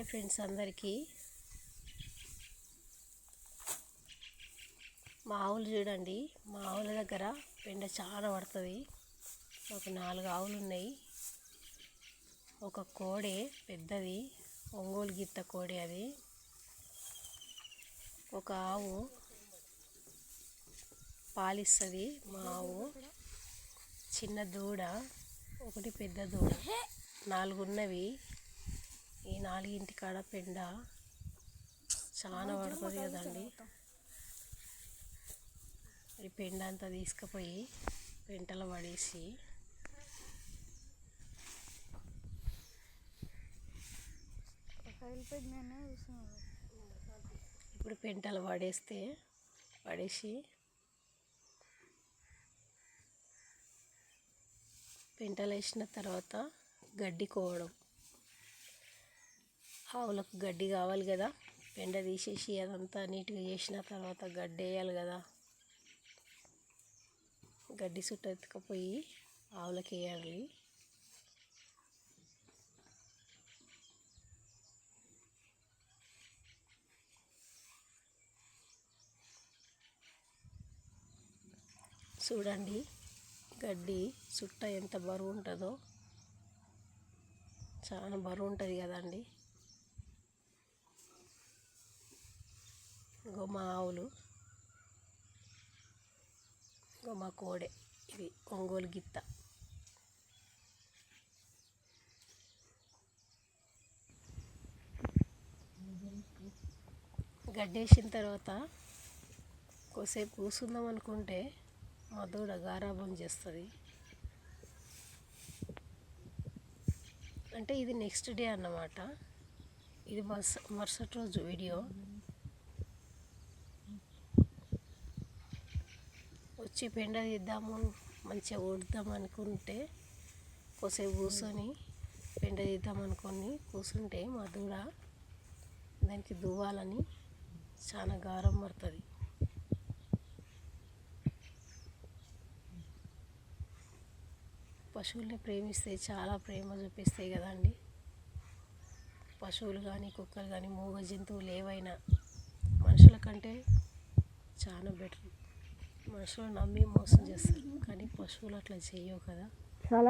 Hi friends అందరికీ. మా ఆవులు చూడండి మా ఆవుల దగ్గర పెండ చాలా పడుతుంది. ఒక నాలుగు ఆవులు ఉన్నాయి. ఒక కోడే పెద్దది ఒంగోలు గిత్త కోడి అది. ఒక ఆవు పాలిస్తుంది మా ఆవు చిన్న దూడ ఒకటి పెద్ద దూడ. నాలుగు ఉన్నవి ఈ నాలుగింటి కాడ పెండ చాలా పడుతుంది కదండి. ఈ పెండ అంతా తీసుకుపోయి పెంటలు పడేసి ఇప్పుడు పెంటలు పడేస్తే పడేసి పెంటలు వేసిన తర్వాత గడ్డి కోవడం ఆవులకు గడ్డి కావాలి కదా. పెండ తీసేసి అదంతా నీట్గా చేసిన తర్వాత గడ్డి వేయాలి కదా. గడ్డి చుట్ట ఎత్తుకపోయి ఆవులకి వేయాలి. చూడండి గడ్డి చుట్ట ఎంత బరువు ఉంటుందో. చాలా బరువు ఉంటుంది కదండి. ఇంకో మా ఆవులు. ఇంకో మా కోడె. ఇది ఒంగోలు గిత్త. గడ్డేసిన తర్వాత కొద్దిసేపు కూసుందాం అనుకుంటే మా దూడ గారాబం చేస్తుంది. అంటే ఇది నెక్స్ట్ డే అన్నమాట. ఇది మరుస మరుసటి రోజు వీడియో. వచ్చి పెండ తీద్దాము మంచిగా ఊడుద్దాం అనుకుంటే కొసేపు కూర్చొని పెండ తీద్దాం అనుకొని కూర్చుంటే మా దూడ దానికి దువ్వాలని చాలా గారం పడుతుంది. పశువుల్ని ప్రేమిస్తే చాలా ప్రేమ చూపిస్తాయి కదండి. పశువులు కానీ కుక్కలు కానీ మూగ జంతువులు ఏవైనా మనుషుల కంటే చాలా బెటర్. మనుషులు నమ్మి మోసం చేస్తారు. కానీ పశువులు అట్లా చేయవు కదా. చాలా